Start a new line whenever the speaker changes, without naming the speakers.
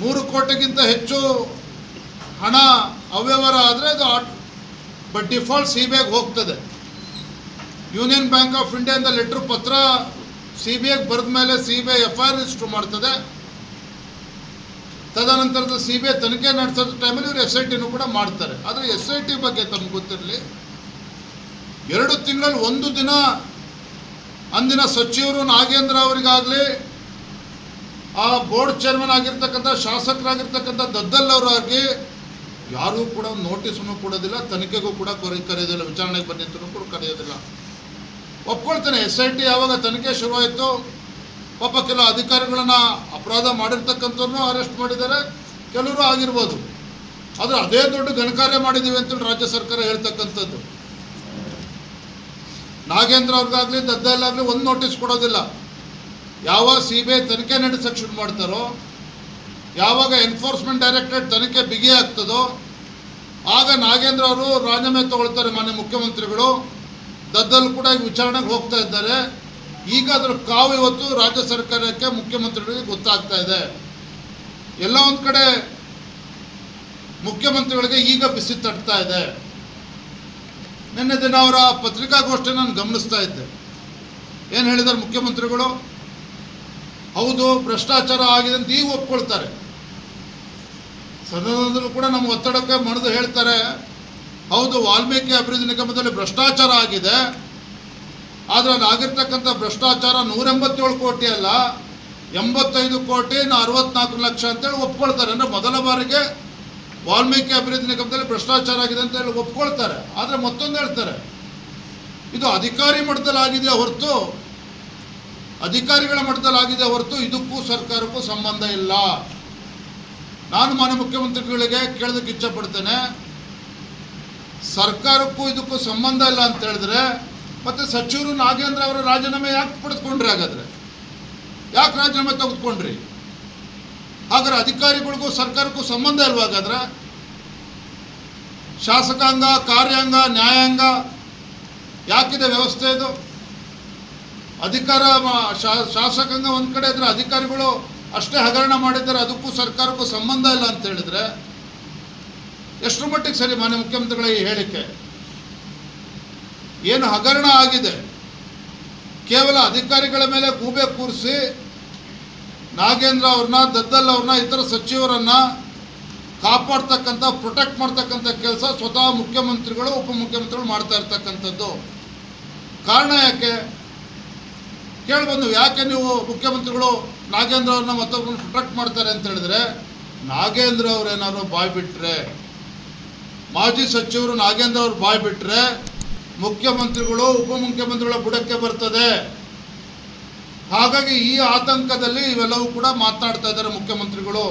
ಮೂರು ಕೋಟಿಗಿಂತ ಹೆಚ್ಚು ಹಣ ಅವ್ಯವಹಾರ ಆದರೆ ಅದು ಆಟ್ ಬಟ್ ಡಿಫಾಲ್ಟ್ ಸಿ ಬಿ ಐಗೆ ಹೋಗ್ತದೆ ಯೂನಿಯನ್ ಬ್ಯಾಂಕ್ ಆಫ್ ಇಂಡಿಯಾದ ಲೆಟ್ರ್ ಪತ್ರ ಸಿ ಬಿ ಐಗೆ ಬರೆದ ಮೇಲೆ C B I F I R register ಮಾಡ್ತದೆ. ತದನಂತರದ ಸಿ ಬಿ ಐ ತನಿಖೆ ನಡೆಸೋದ ಟೈಮಲ್ಲಿ ಇವರು ಎಸ್ ಐ ಟಿನೂ ಕೂಡ ಮಾಡ್ತಾರೆ. ಆದರೆ ಎಸ್ ಐ ಟಿ ಬಗ್ಗೆ ತಮ್ಗೆ ಗೊತ್ತಿರಲಿ, ಎರಡು ತಿಂಗಳಲ್ಲಿ ಒಂದು ದಿನ ಅಂದಿನ ಸಚಿವರು ನಾಗೇಂದ್ರ ಅವರಿಗಾಗಲಿ ಆ ಬೋರ್ಡ್ ಚೇರ್ಮನ್ ಆಗಿರ್ತಕ್ಕಂಥ, ಶಾಸಕರಾಗಿರ್ತಕ್ಕಂಥ ದದ್ದಲ್ ಅವರಾಗಿ ಯಾರೂ ಕೂಡ ನೋಟಿಸನ್ನು ಕೊಡೋದಿಲ್ಲ, ತನಿಖೆಗೂ ಕೂಡ ಕೊರೆ ಕರೆಯೋದಿಲ್ಲ, ವಿಚಾರಣೆಗೆ ಬಂದಿದ್ದನ್ನು ಕೂಡ ಕರೆಯೋದಿಲ್ಲ. ಒಪ್ಕೊಳ್ತೇನೆ, ಎಸ್ ಐ ಟಿ ಯಾವಾಗ ತನಿಖೆ ಶುರುವಾಯಿತು, ಪಾಪ ಕೆಲವು ಅಧಿಕಾರಿಗಳನ್ನ ಅಪರಾಧ ಮಾಡಿರ್ತಕ್ಕಂಥವ್ರನ್ನೂ ಅರೆಸ್ಟ್ ಮಾಡಿದ್ದಾರೆ, ಕೆಲವರು ಆಗಿರ್ಬೋದು. ಆದರೆ ಅದೇ ದೊಡ್ಡ ಘನಕಾರ್ಯ ಮಾಡಿದ್ದೀವಿ ಅಂತೇಳಿ ರಾಜ್ಯ ಸರ್ಕಾರ ಹೇಳ್ತಕ್ಕಂಥದ್ದು. ನಾಗೇಂದ್ರ ಅವ್ರಿಗಾಗಲಿ ದದ್ದಲ್ಲಾಗಲಿ ಒಂದು ನೋಟಿಸ್ ಕೊಡೋದಿಲ್ಲ. ಯಾವ ಸಿ ಬಿ ಐ ತನಿಖೆ ನಡೆಸಕ್ಕೆ ಶುರು ಮಾಡ್ತಾರೋ, ಯಾವಾಗ ಎನ್ಫೋರ್ಸ್ಮೆಂಟ್ ಡೈರೆಕ್ಟರೇಟ್ ತನಿಖೆ ಬಿಗಿ ಆಗ್ತದೋ, ಆಗ ನಾಗೇಂದ್ರ ಅವರು ರಾಜೀನಾಮೆ ತಗೊಳ್ತಾರೆ ಮಾನ್ಯ ಮುಖ್ಯಮಂತ್ರಿಗಳು. ದದ್ದಲ್ ಕೂಡ ವಿಚಾರಣೆಗೆ ಹೋಗ್ತಾ ಇದ್ದಾರೆ. ಈಗ ಅದರ ಕಾವು ಇವತ್ತು ರಾಜ್ಯ ಸರ್ಕಾರಕ್ಕೆ ಮುಖ್ಯಮಂತ್ರಿಗಳಿಗೆ ಗೊತ್ತಾಗ್ತಾ ಇದೆ. ಎಲ್ಲ ಒಂದು ಕಡೆ ಮುಖ್ಯಮಂತ್ರಿಗಳಿಗೆ ಈಗ ಬಿಸಿ ತಟ್ತಾ ಇದೆ. ನಿನ್ನೆ ದಿನ ಅವರ ಪತ್ರಿಕಾಗೋಷ್ಠಿ ನಾನು ಗಮನಿಸ್ತಾ ಇದ್ದೆ. ಏನು ಹೇಳಿದ್ದಾರೆ ಮುಖ್ಯಮಂತ್ರಿಗಳು? ಹೌದು, ಭ್ರಷ್ಟಾಚಾರ ಆಗಿದೆ ಅಂತ ಈಗ ಒಪ್ಕೊಳ್ತಾರೆ. ಸದನದಲ್ಲೂ ಕೂಡ ನಮ್ಮ ಒತ್ತಡಕ್ಕೆ ಮಣಿದು ಹೇಳ್ತಾರೆ, ಹೌದು, ವಾಲ್ಮೀಕಿ ಅಭಿವೃದ್ಧಿ ನಿಗಮದಲ್ಲಿ ಭ್ರಷ್ಟಾಚಾರ ಆಗಿದೆ, ಆದರೆ ಅದಾಗಿರ್ತಕ್ಕಂಥ ಭ್ರಷ್ಟಾಚಾರ ನೂರ ಎಂಬತ್ತೇಳು ಕೋಟಿ ಅಲ್ಲ, ಎಂಬತ್ತೈದು ಕೋಟಿ ಅರವತ್ನಾಲ್ಕು ಲಕ್ಷ ಅಂತೇಳಿ ಒಪ್ಕೊಳ್ತಾರೆ. ಅಂದರೆ ಮೊದಲ ಬಾರಿಗೆ ವಾಲ್ಮೀಕಿ ಅಭಿವೃದ್ಧಿ ನಿಗಮದಲ್ಲಿ ಭ್ರಷ್ಟಾಚಾರ ಆಗಿದೆ ಅಂತ ಹೇಳಿ ಒಪ್ಕೊಳ್ತಾರೆ. ಆದರೆ ಮತ್ತೊಂದು ಹೇಳ್ತಾರೆ, ಇದು ಅಧಿಕಾರಿ ಮಟ್ಟದಲ್ಲಿ ಆಗಿದೆಯಾ ಹೊರತು? ಅಧಿಕಾರಿಗಳ ಮಟ್ಟದಲ್ಲಿ ಆಗಿದೆ ಹೊರತು ಇದಕ್ಕೂ ಸರ್ಕಾರಕ್ಕೂ ಸಂಬಂಧ ಇಲ್ಲ. ನಾನು ಮಾನ್ಯ ಮುಖ್ಯಮಂತ್ರಿಗಳಿಗೆ ಕೇಳೋದಕ್ಕೆ ಇಚ್ಛಪಡ್ತೇನೆ. ಸರ್ಕಾರಕ್ಕೂ ಇದಕ್ಕೂ ಸಂಬಂಧ ಇಲ್ಲ ಅಂತ ಹೇಳಿದ್ರೆ, ಮತ್ತೆ ಸಚಿವರು ನಾಗೇಂದ್ರ ಅವರು ರಾಜೀನಾಮೆ ಯಾಕೆ ಪಡೆದುಕೊಂಡ್ರಿ ಹಾಗಾದ್ರೆ? ಯಾಕೆ ರಾಜೀನಾಮೆ ತೆಗೆದುಕೊಂಡ್ರಿ? ಹಾಗಾದ್ರೆ ಅಧಿಕಾರಿಗಳಿಗೂ ಸರ್ಕಾರಕ್ಕೂ ಸಂಬಂಧ ಇಲ್ವಾ ಹಾಗಾದ್ರೆ? ಶಾಸಕಾಂಗ, ಕಾರ್ಯಾಂಗ, ನ್ಯಾಯಾಂಗ, ಯಾಕಿದೆ ವ್ಯವಸ್ಥೆ ಇದು? ಅಧಿಕಾರ ಶಾಸಕಾಂಗ ಒಂದು ಕಡೆ ಇದ್ರೆ ಅಧಿಕಾರಿಗಳು ಅಷ್ಟೇ ಹಗರಣ ಮಾಡಿದ್ದಾರೆ, ಅದಕ್ಕೂ ಸರ್ಕಾರಕ್ಕೂ ಸಂಬಂಧ ಇಲ್ಲ ಅಂತ ಹೇಳಿದ್ರೆ ಎಷ್ಟು ಮಟ್ಟಿಗೆ ಸರಿ ಮಾನ್ಯ ಮುಖ್ಯಮಂತ್ರಿಗಳ ಈ ಹೇಳಿಕೆ? ಏನು ಹಗರಣ ಆಗಿದೆ? ಕೇವಲ ಅಧಿಕಾರಿಗಳ ಮೇಲೆ ಗೂಬೆ ಕೂರಿಸಿ ನಾಗೇಂದ್ರ ಅವ್ರನ್ನ, ದದ್ದಲ್ ಅವ್ರನ್ನ, ಇತರ ಸಚಿವರನ್ನ ಕಾಪಾಡ್ತಕ್ಕಂಥ ಪ್ರೊಟೆಕ್ಟ್ ಮಾಡ್ತಕ್ಕಂಥ ಕೆಲಸ ಸ್ವತಃ ಮುಖ್ಯಮಂತ್ರಿಗಳು, ಉಪಮುಖ್ಯಮಂತ್ರಿಗಳು ಮಾಡ್ತಾ ಇರ್ತಕ್ಕಂಥದ್ದು. ಕಾರಣ ಯಾಕೆ? ಕೇಳ್ಬಂದು. ಯಾಕೆ ನೀವು ಮುಖ್ಯಮಂತ್ರಿಗಳು ನಾಗೇಂದ್ರ ಅವ್ರನ್ನ ಮತ್ತೊಬ್ಬರನ್ನ ಪ್ರೊಟೆಕ್ಟ್ ಮಾಡ್ತಾರೆ ಅಂತ ಹೇಳಿದ್ರೆ, ನಾಗೇಂದ್ರ ಅವ್ರೇನಾದ್ರು ಬಾಯ್ ಬಿಟ್ಟರೆ ಮಾಜಿ ಸಚಿವರು ನಾಗೇಂದ್ರ ಅವ್ರು ಬಾಯ್ ಬಿಟ್ಟರೆ ಮುಖ್ಯಮಂತ್ರಿಗಳು, ಉಪಮುಖ್ಯಮಂತ್ರಿಗಳ ಬುಡಕ್ಕೆ ಬರ್ತದೆ. ಹಾಗಾಗಿ ಈ ಆತಂಕದಲ್ಲಿ ಇವೆಲ್ಲವೂ ಕೂಡ ಮಾತಾಡ್ತಾ ಇದ್ದಾರೆ ಮುಖ್ಯಮಂತ್ರಿಗಳು.